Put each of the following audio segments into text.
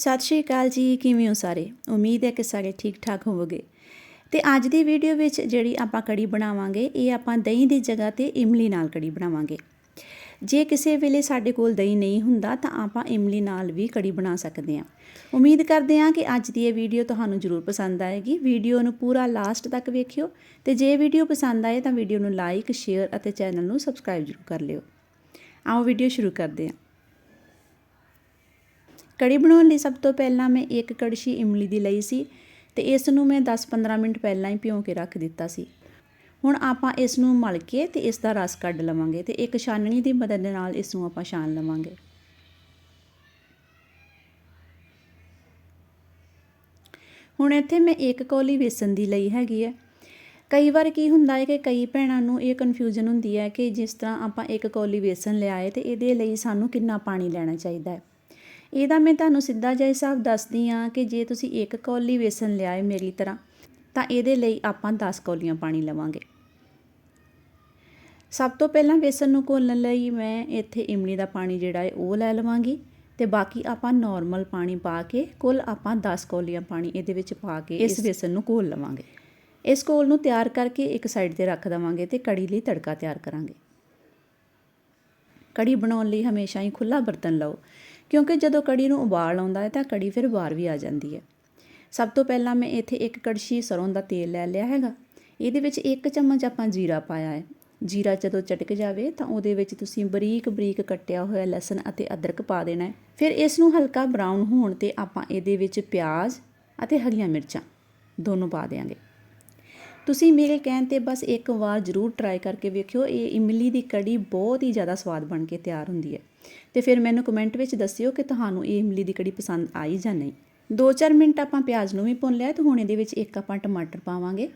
ਸਤਿ ਸ਼੍ਰੀ ਅਕਾਲ ਜੀ, ਕਿਵੇਂ ਹੋ ਸਾਰੇ? ਉਮੀਦ ਹੈ ਕਿ ਸਾਰੇ ਠੀਕ ਠਾਕ ਹੋਵੋਗੇ। ਤੇ ਅੱਜ ਦੀ ਵੀਡੀਓ ਵਿੱਚ ਜਿਹੜੀ ਆਪਾਂ ਕੜੀ ਬਣਾਵਾਂਗੇ, ਇਹ ਆਪਾਂ ਦਹੀਂ ਦੀ ਜਗ੍ਹਾ ਤੇ ਇਮਲੀ ਨਾਲ ਕੜੀ ਬਣਾਵਾਂਗੇ। ਜੇ ਕਿਸੇ ਵੇਲੇ ਸਾਡੇ ਕੋਲ ਦਹੀਂ ਨਹੀਂ ਹੁੰਦਾ, ਤਾਂ ਆਪਾਂ ਇਮਲੀ ਨਾਲ ਵੀ ਕੜੀ ਬਣਾ ਸਕਦੇ ਹਾਂ। ਉਮੀਦ ਕਰਦੇ ਹਾਂ ਕਿ ਅੱਜ ਦੀ ਇਹ ਵੀਡੀਓ ਤੁਹਾਨੂੰ ਜ਼ਰੂਰ ਪਸੰਦ ਆਏਗੀ। ਵੀਡੀਓ ਨੂੰ ਪੂਰਾ ਲਾਸਟ ਤੱਕ ਵੇਖਿਓ ਤੇ ਜੇ ਵੀਡੀਓ ਪਸੰਦ ਆਏ ਤਾਂ ਵੀਡੀਓ ਨੂੰ ਲਾਈਕ, ਸ਼ੇਅਰ ਅਤੇ ਚੈਨਲ ਨੂੰ ਸਬਸਕ੍ਰਾਈਬ ਜ਼ਰੂਰ ਕਰ ਲਿਓ। ਆਓ ਵੀਡੀਓ ਸ਼ੁਰੂ ਕਰਦੇ ਹਾਂ। ਕੜੀ ਬਣਾਉਣ ਲਈ ਸਭ ਤੋਂ ਪਹਿਲਾਂ ਮੈਂ ਇੱਕ ਕੜਛੀ ਇਮਲੀ ਦੀ ਲਈ ਸੀ ਤੇ ਇਸ ਨੂੰ ਮੈਂ 10-15 ਮਿੰਟ ਪਹਿਲਾਂ ਹੀ ਭਿਉਂ ਕੇ ਰੱਖ ਦਿੱਤਾ ਸੀ। ਹੁਣ ਆਪਾਂ ਇਸ ਨੂੰ ਮਲ ਕੇ ਤੇ ਇਸ ਦਾ ਰਸ ਕੱਢ ਲਵਾਂਗੇ ਤੇ ਇੱਕ ਛਾਨਣੀ ਦੀ ਮਦਦ ਨਾਲ ਇਸ ਨੂੰ ਆਪਾਂ ਛਾਣ ਲਵਾਂਗੇ। ਹੁਣ ਇੱਥੇ ਮੈਂ ਇੱਕ ਕੌਲੀ ਵੇਸਣ ਦੀ ਲਈ ਹੈਗੀ ਹੈ। ਕਈ ਵਾਰ ਕੀ ਹੁੰਦਾ ਹੈ ਕਿ ਕਈ ਭੈਣਾਂ ਨੂੰ ਇਹ ਕਨਫਿਊਜ਼ਨ ਹੁੰਦੀ ਹੈ ਕਿ ਜਿਸ ਤਰ੍ਹਾਂ ਆਪਾਂ ਇੱਕ ਕੌਲੀ ਵੇਸਣ ਲਿਆਏ ਤੇ ਇਹਦੇ ਲਈ ਸਾਨੂੰ ਕਿੰਨਾ ਪਾਣੀ ਲੈਣਾ ਚਾਹੀਦਾ ਹੈ। ਇਹਦਾ ਮੈਂ ਤੁਹਾਨੂੰ ਸਿੱਧਾ ਜਿਹਾ ਹਿਸਾਬ ਦੱਸਦੀ ਆ ਕਿ ਜੇ ਤੁਸੀਂ ਇੱਕ ਕੌਲੀ ਵੇਸਣ ਲਿਆਏ ਮੇਰੀ ਤਰ੍ਹਾਂ ਤਾਂ ਇਹਦੇ ਲਈ ਆਪਾਂ 10 ਕੌਲੀਆਂ ਪਾਣੀ ਲਵਾਂਗੇ। ਸਭ ਤੋਂ ਪਹਿਲਾਂ ਵੇਸਣ ਨੂੰ ਘੋਲਣ ਲਈ ਮੈਂ ਇੱਥੇ ਇਮਲੀ ਦਾ ਪਾਣੀ ਜਿਹੜਾ ਹੈ ਉਹ ਲੈ ਲਵਾਂਗੀ ਤੇ ਬਾਕੀ ਆਪਾਂ ਨਾਰਮਲ ਪਾਣੀ ਪਾ ਕੇ ਕੁੱਲ ਆਪਾਂ 10 ਕੌਲੀਆਂ ਪਾਣੀ ਇਹਦੇ ਵਿੱਚ ਪਾ ਕੇ ਇਸ ਵੇਸਣ ਨੂੰ ਘੋਲ ਲਵਾਂਗੇ। ਇਸ ਘੋਲ ਨੂੰ ਤਿਆਰ ਕਰਕੇ ਇੱਕ ਸਾਈਡ ਤੇ ਰੱਖ ਦਵਾਂਗੇ ਤੇ ਕੜੀ ਲਈ ਤੜਕਾ ਤਿਆਰ ਕਰਾਂਗੇ। ਕੜੀ ਬਣਾਉਣ ਲਈ ਹਮੇਸ਼ਾ ਹੀ ਖੁੱਲਾ ਬਰਤਨ ਲਓ। ਕਿਉਂਕਿ ਜਦੋਂ ਕੜੀ ਨੂੰ ਉਬਾਲ ਆਉਂਦਾ ਹੈ ਤਾਂ ਕੜੀ ਫਿਰ ਬਾਹਰ ਵੀ ਆ ਜਾਂਦੀ ਹੈ। ਸਭ ਤੋਂ ਪਹਿਲਾਂ ਮੈਂ ਇੱਥੇ ਇੱਕ ਕੜਛੀ ਸਰੋਂ ਦਾ ਤੇਲ ਲੈ ਲਿਆ ਹੈਗਾ। ਇਹਦੇ ਵਿੱਚ ਇੱਕ ਚਮਚ ਆਪਾਂ ਜੀਰਾ ਪਾਇਆ ਹੈ। ਜੀਰਾ ਜਦੋਂ ਚਟਕ ਜਾਵੇ ਤਾਂ ਉਹਦੇ ਵਿੱਚ ਤੁਸੀਂ ਬਰੀਕ ਬਰੀਕ ਕੱਟਿਆ ਹੋਇਆ ਲਸਣ ਅਤੇ ਅਦਰਕ ਪਾ ਦੇਣਾ ਹੈ। ਫਿਰ ਇਸ ਨੂੰ ਹਲਕਾ ਬਰਾਊਨ ਹੋਣ ਤੇ ਆਪਾਂ ਇਹਦੇ ਵਿੱਚ ਪਿਆਜ਼ ਅਤੇ ਹਰੀਆਂ ਮਿਰਚਾਂ ਦੋਨੋਂ ਪਾ ਦੇਵਾਂਗੇ ਤੁਸੀਂ ਮੇਰੇ ਕਹਿਣ ਤੇ ਬਸ ਇੱਕ ਵਾਰ ਜ਼ਰੂਰ ਟਰਾਈ ਕਰਕੇ ਵੇਖਿਓ, ਇਹ ਇਮਲੀ ਦੀ ਕੜੀ ਬਹੁਤ ਹੀ ਜ਼ਿਆਦਾ ਸਵਾਦ ਬਣ ਕੇ ਤਿਆਰ ਹੁੰਦੀ ਹੈ। ਤੇ ਫਿਰ ਮੈਨੂੰ ਕਮੈਂਟ ਵਿੱਚ ਦੱਸਿਓ ਕਿ ਤੁਹਾਨੂੰ ਇਹ ਇਮਲੀ ਦੀ ਕੜੀ ਪਸੰਦ ਆਈ ਜਾਂ ਨਹੀਂ। 2-4 ਮਿੰਟ ਆਪਾਂ ਪਿਆਜ਼ ਨੂੰ ਵੀ ਭੁੰਨ ਲਿਆ ਤੇ ਹੁਣ ਇਹਦੇ ਵਿੱਚ ਇੱਕ ਆਪਾਂ ਟਮਾਟਰ ਪਾਵਾਂਗੇ।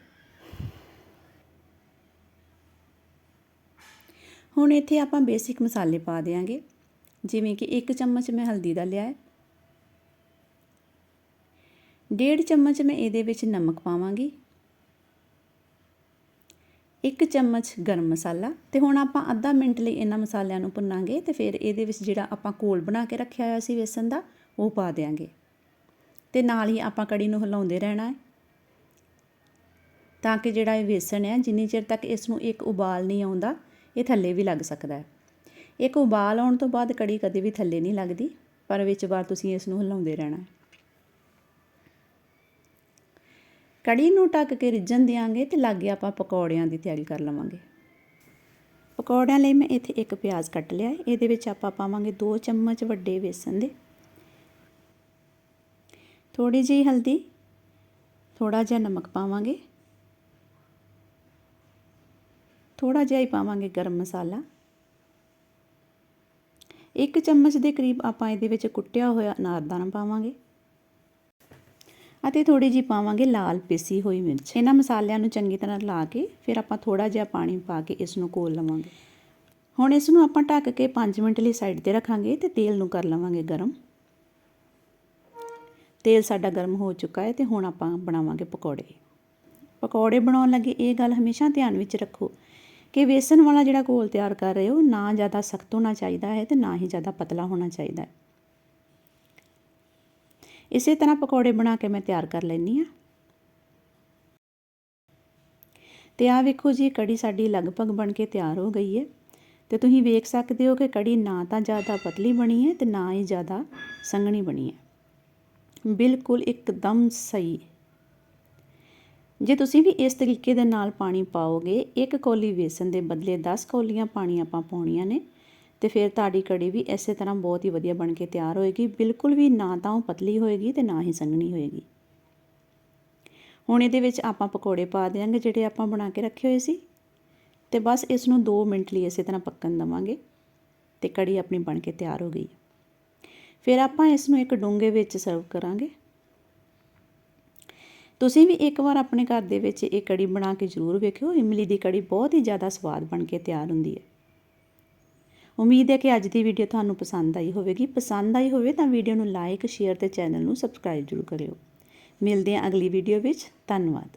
ਹੁਣ ਇੱਥੇ ਆਪਾਂ ਬੇਸਿਕ ਮਸਾਲੇ ਪਾ ਦੇਾਂਗੇ ਜਿਵੇਂ ਕਿ 1 ਚਮਚ ਮੈਂ ਹਲਦੀ ਦਾ ਲਿਆ ਹੈ। ਡੇਢ ਚਮਚ ਮੈਂ ਇਹਦੇ ਵਿੱਚ ਨਮਕ ਪਾਵਾਂਗੀ। ਇੱਕ ਚਮਚ ਗਰਮ ਮਸਾਲਾ ਤੇ ਹੁਣ ਆਪਾਂ ਅੱਧਾ ਮਿੰਟ ਲਈ ਇਹਨਾਂ ਮਸਾਲਿਆਂ ਨੂੰ ਭੁੰਨਾਂਗੇ ਤੇ ਫਿਰ ਇਹਦੇ ਵਿੱਚ ਜਿਹੜਾ ਆਪਾਂ ਕੋਲ ਬਣਾ ਕੇ ਰੱਖਿਆ ਹੋਇਆ ਸੀ ਵੇਸਣ ਦਾ, ਉਹ ਪਾ ਦੇਾਂਗੇ ਤੇ ਨਾਲ ਹੀ ਆਪਾਂ ਕੜੀ ਨੂੰ ਹਿਲਾਉਂਦੇ ਰਹਿਣਾ ਹੈ। ਤਾਂ ਕਿ ਜਿਹੜਾ ਇਹ ਵੇਸਣ ਹੈ, ਜਿੰਨੀ ਚਿਰ ਤੱਕ ਇਸ ਨੂੰ ਇੱਕ ਉਬਾਲ ਨਹੀਂ ਆਉਂਦਾ, ਇਹ ਥੱਲੇ ਵੀ ਲੱਗ ਸਕਦਾ ਹੈ। ਇੱਕ ਉਬਾਲ ਆਉਣ ਤੋਂ ਬਾਅਦ ਕੜੀ ਕਦੇ ਵੀ ਥੱਲੇ ਨਹੀਂ ਲੱਗਦੀ, ਪਰ ਵਿੱਚ ਵਾਰ ਤੁਸੀਂ ਇਸ ਨੂੰ ਹਿਲਾਉਂਦੇ ਰਹਿਣਾ ਹੈ। ਕੜੀ ਨੂੰ ਢੱਕ ਕੇ ਰਿੱਝਣ ਦਿਆਂਗੇ ਤੇ ਲਾਗੇ ਆਪਾਂ ਪਕੌੜਿਆਂ ਦੀ ਤਿਆਰੀ ਕਰ ਲਵਾਂਗੇ। ਪਕੌੜਿਆਂ ਲਈ ਮੈਂ ਇੱਥੇ ਇੱਕ ਪਿਆਜ਼ ਕੱਟ ਲਿਆ ਇਹਦੇ ਵਿੱਚ ਆਪਾਂ ਪਾਵਾਂਗੇ 2 ਚਮਚ ਵੱਡੇ ਵੇਸਣ ਦੇ। ਥੋੜੀ ਜਿਹੀ ਹਲਦੀ ਥੋੜਾ ਜਿਹਾ ਨਮਕ ਪਾਵਾਂਗੇ। ਥੋੜਾ ਜਿਹਾ ਹੀ ਪਾਵਾਂਗੇ ਗਰਮ ਮਸਾਲਾ। ਇੱਕ ਚਮਚ ਦੇ ਕਰੀਬ ਆਪਾਂ ਇਹਦੇ ਵਿੱਚ ਕੁੱਟਿਆ ਹੋਇਆ ਅਨਾਰਦਾਨਾ ਪਾਵਾਂਗੇ। ਅਤੇ ਥੋੜੀ ਜੀ ਪਾਵਾਂਗੇ ਲਾਲ ਪੀਸੀ ਹੋਈ ਮਿਰਚ। ਇਹਨਾਂ ਮਸਾਲਿਆਂ ਨੂੰ ਚੰਗੀ ਤਰ੍ਹਾਂ ਲਾ ਕੇ ਫਿਰ ਆਪਾਂ ਥੋੜਾ ਜਿਹਾ ਪਾਣੀ ਪਾ ਕੇ ਇਸ ਨੂੰ ਕੋਲ ਲਵਾਂਗੇ। ਹੁਣ ਇਸ ਨੂੰ ਆਪਾਂ ਢੱਕ ਕੇ 5 ਮਿੰਟ ਲਈ ਸਾਈਡ ਤੇ ਰੱਖਾਂਗੇ ਤੇ ਤੇਲ ਨੂੰ ਕਰ ਲਵਾਂਗੇ ਗਰਮ। ਤੇਲ ਸਾਡਾ ਗਰਮ ਹੋ ਚੁੱਕਾ ਹੈ ਤੇ ਹੁਣ ਆਪਾਂ ਬਣਾਵਾਂਗੇ ਪਕੌੜੇ। ਪਕੌੜੇ ਬਣਾਉਣ ਲੱਗੇ ਇਹ ਗੱਲ ਹਮੇਸ਼ਾ ਧਿਆਨ ਵਿੱਚ ਰੱਖੋ ਕਿ ਵੇਸਣ ਵਾਲਾ ਜਿਹੜਾ ਘੋਲ ਤਿਆਰ ਕਰ ਰਹੇ ਹੋ, ਨਾ ਜ਼ਿਆਦਾ ਸਖਤ ਹੋਣਾ ਚਾਹੀਦਾ ਹੈ ਤੇ ਨਾ ਹੀ ਜ਼ਿਆਦਾ ਪਤਲਾ ਹੋਣਾ ਚਾਹੀਦਾ ਹੈ। ਇਸੇ ਤਰ੍ਹਾਂ ਪਕੌੜੇ ਬਣਾ ਕੇ ਮੈਂ ਤਿਆਰ ਕਰ ਲੈਣੀ ਆ ਤੇ ਆ ਵੇਖੋ ਜੀ ਕੜੀ ਸਾਡੀ ਲਗਭਗ ਬਣ ਕੇ ਤਿਆਰ ਹੋ ਗਈ ਹੈ। ਤੇ ਤੁਸੀਂ ਵੇਖ ਸਕਦੇ ਹੋ ਕਿ ਕੜੀ ਨਾ ਤਾਂ ਜ਼ਿਆਦਾ ਪਤਲੀ ਬਣੀ ਹੈ ਤੇ ਨਾ ਹੀ ਜ਼ਿਆਦਾ ਸੰਘਣੀ ਬਣੀ ਹੈ। ਬਿਲਕੁਲ ਇੱਕਦਮ ਸਹੀ। ਜੇ ਤੁਸੀਂ ਵੀ ਇਸ ਤਰੀਕੇ ਦੇ ਨਾਲ ਪਾਣੀ ਪਾਓਗੇ, ਇੱਕ ਕੌਲੀ ਵੇਸਣ ਦੇ ਬਦਲੇ 10 ਕੌਲੀਆਂ ਪਾਣੀ ਆਪਾਂ ਪਾਉਣੀਆਂ ਨੇ ਤੇ ਫਿਰ ਤੁਹਾਡੀ ਕੜੀ ਵੀ ਇਸੇ ਤਰ੍ਹਾਂ ਬਹੁਤ ਹੀ ਵਧੀਆ ਬਣ ਕੇ ਤਿਆਰ ਹੋਏਗੀ। ਬਿਲਕੁਲ ਵੀ ਨਾ ਤਾਂ ਉਹ ਪਤਲੀ ਹੋਏਗੀ ਤੇ ਨਾ ਹੀ ਸੰਘਣੀ ਹੋਏਗੀ। ਹੁਣ ਇਹਦੇ ਵਿੱਚ ਆਪਾਂ ਪਕੌੜੇ ਪਾ ਦੇਵਾਂਗੇ ਜਿਹੜੇ ਆਪਾਂ ਬਣਾ ਕੇ ਰੱਖੇ ਹੋਏ ਸੀ। ਤੇ ਬਸ ਇਸ ਨੂੰ 2 ਮਿੰਟ ਲਈ ਇਸੇ ਤਰ੍ਹਾਂ ਪੱਕਣ ਦਵਾਂਗੇ ਤੇ ਕੜੀ ਆਪਣੀ ਬਣ ਕੇ ਤਿਆਰ ਹੋ ਗਈ। ਫਿਰ ਆਪਾਂ ਇਸ ਨੂੰ ਇੱਕ ਡੂੰਘੇ ਵਿੱਚ ਸਰਵ ਕਰਾਂਗੇ। ਤੁਸੀਂ ਵੀ ਇੱਕ ਵਾਰ ਆਪਣੇ ਘਰ ਦੇ ਵਿੱਚ ਇਹ ਕੜੀ ਬਣਾ ਕੇ ਜ਼ਰੂਰ ਵੇਖਿਓ। ਇਮਲੀ ਦੀ ਕੜੀ ਬਹੁਤ ਹੀ ਜ਼ਿਆਦਾ ਸਵਾਦ ਬਣ ਕੇ ਤਿਆਰ ਹੁੰਦੀ ਹੈ। ਉਮੀਦ ਹੈ ਕਿ ਅੱਜ ਦੀ ਵੀਡੀਓ ਤੁਹਾਨੂੰ ਪਸੰਦ ਆਈ ਹੋਵੇਗੀ। ਪਸੰਦ ਆਈ ਹੋਵੇ ਤਾਂ ਵੀਡੀਓ ਨੂੰ ਲਾਈਕ ਸ਼ੇਅਰ ਤੇ ਚੈਨਲ ਨੂੰ ਸਬਸਕ੍ਰਾਈਬ ਜ਼ਰੂਰ ਕਰਿਓ। ਮਿਲਦੇ ਹਾਂ ਅਗਲੀ ਵੀਡੀਓ ਵਿੱਚ। ਧੰਨਵਾਦ।